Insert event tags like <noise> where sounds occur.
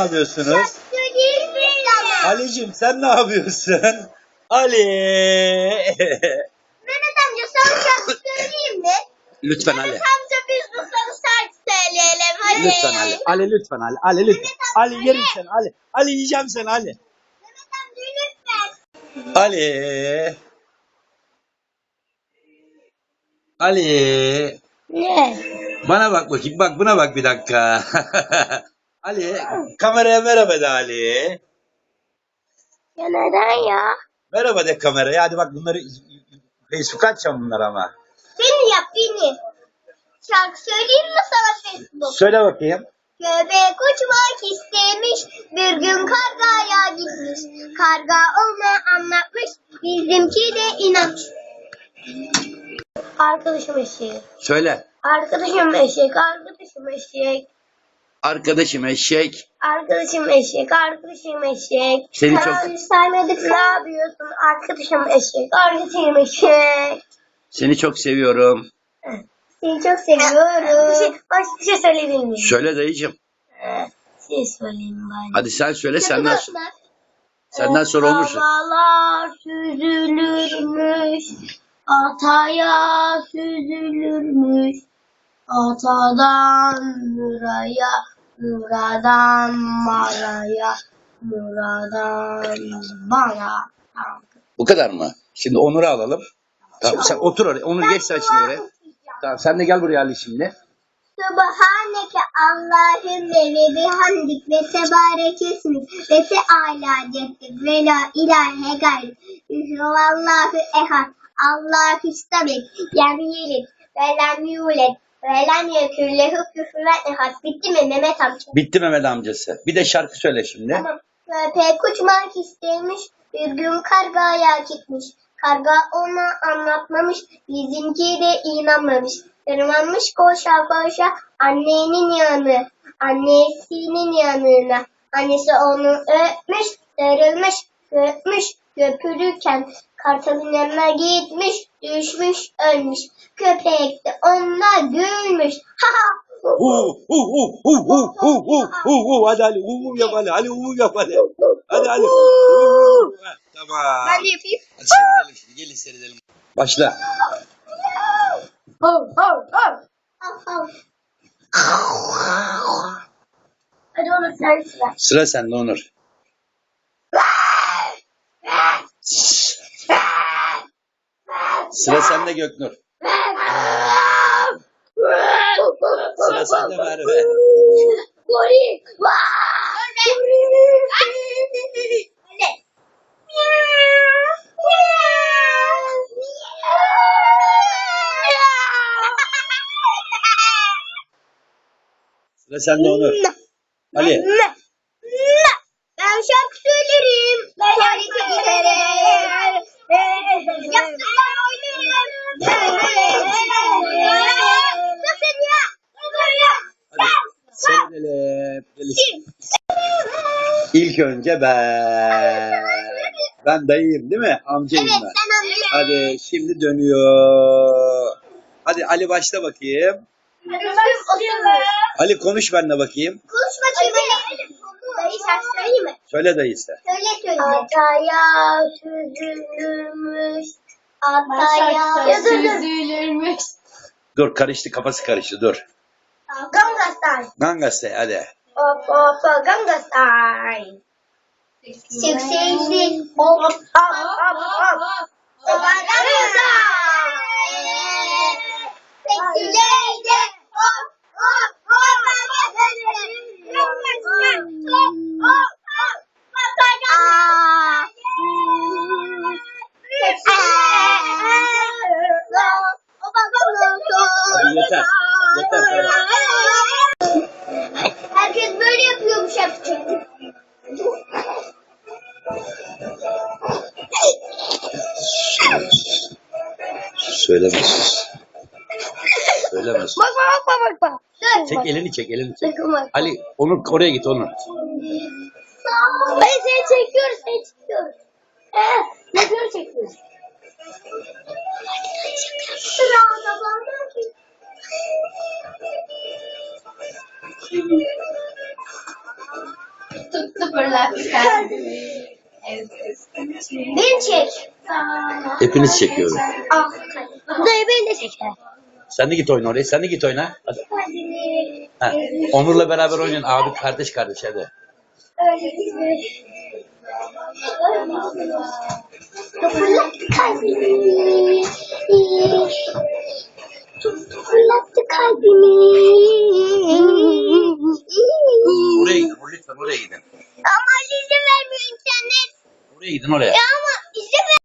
Ne yapıyorsunuz? Ali'cim sen ne yapıyorsun? <laughs> Ali. <laughs> Mehmet amca sana şarkı söyleyeyim mi? lütfen Ali. Mehmet amca biz bu sana şarkı söyleyelim hadi. Lütfen Ali. Ali lütfen Ali. Ali lütfen. Ali yerim seni Ali. Ali yiyeceğim seni Ali. Mehmet amca lütfen. Ali. Ali. Ne? Bana bak bakayım. Bak buna bak bir dakika. <laughs> Ali. Kameraya merhaba de Ali. Ya neden ya? Merhaba de kameraya. Hadi bak bunları Facebook'a atacağım bunlar ama. Beni yap beni. Şarkı söyleyeyim mi sana Facebook? Söyle bakayım. Köpek uçmak istemiş, bir gün kargaya gitmiş. Karga ona anlatmış, bizimki de inanmış. Arkadaşım eşeği. Söyle. Arkadaşım eşek, arkadaşım eşek. Arkadaşım eşek. Arkadaşım eşek, arkadaşım eşek. Seni çok- Sen saymadık ne yapıyorsun? Arkadaşım eşek, arkadaşım eşek. Seni çok seviyorum. Seni çok seviyorum. Bir şey, başka bir şey söyleyebilir miyim? Söyle dayıcım. Bir şey söyleyeyim ben. Hadi sen söyle senden sonra. Senden sonra olursun. Havalar süzülürmüş, ataya süzülürmüş. Atadan nuraya, nuradan maraya, nuradan bana. Bu kadar mı? Şimdi Onur'u alalım. Tamam sen otur oraya. Onur geç sen şimdi oraya. Tamam sen de gel buraya Ali şimdi. Subhaneke Allahümme ve bihamdik ve tebarekesiniz ve teala ceddik ve la ilahe gayrı. Hüvallahu ehad. Allahu istabek. Lem yelit ve lem yulet ve lem yeküllehu küfüven ehad. Bitti mi Mehmet amca? Bitti Mehmet amcası. Bir de şarkı söyle şimdi. Tamam. Köpek uçmak istemiş, bir gün kargaya gitmiş. Karga ona anlatmamış, bizimki de inanmamış. Tırmanmış koşa koşa annenin yanı, annesinin yanına. Annesi onu öpmüş, sarılmış, öpmüş, köpürürken kartalın yanına gitmiş, düşmüş, ölmüş. Köpek de ona gülmüş. Ha ha! Hu hu hu hu hu hu hu hu hu hadi Ali hu yap Ali Ali hu yap. Hadi Ali. Hu, hu. Ha, Tamam. Ben de yapayım. Hadi seyredelim şimdi gelin seyredelim. Başla. Hav. Hav hav. Hadi onu sen sıra. Sıra sende Onur. Sıra sende Göknur. Sıra sende Merve. Goril. Goril. Sıra sende Onur. Ali. İlk önce ben. Ben dayıyım değil mi? Amcayım Evet ben. sen. Hadi şimdi dönüyor. Hadi Ali başla bakayım. Ali konuş benimle bakayım. Konuş bakayım hele. Dayı şarkı söyleyeyim mi? Söyle dayısı. Söyle söyle. Ataya süzülürmüş. Ataya Süzülürmüş. Dur karıştı kafası karıştı dur. Gangnam Style. Ganga Style hadi. Up up Ganga's eye. Six six six, up up up up up up up, eye. Six eighteen up. Söylemez. Söylemez. Bakma bakma bakma. Dur, Çek bak. elini çek elini çek. Bakma. Ali onu oraya git onu. Ben seni çekiyoruz seni çekiyoruz. Ee, ne diyor çekiyoruz? Sıra adamlar ki. Tuttu fırlattı kendini. Beni çek. Hepiniz çekiyorum. Ah. Dayı beni de çek. Sen de git oyna oraya. Sen de git oyna. Hadi. Ha. Onur'la beraber oynayın. Abi kardeş kardeş hadi. Fırlattı kalbimi. Fırlattı kalbimi. Oraya gidin. Lütfen oraya gidin. Ama izin vermiyor internet. Oraya gidin oraya. Ya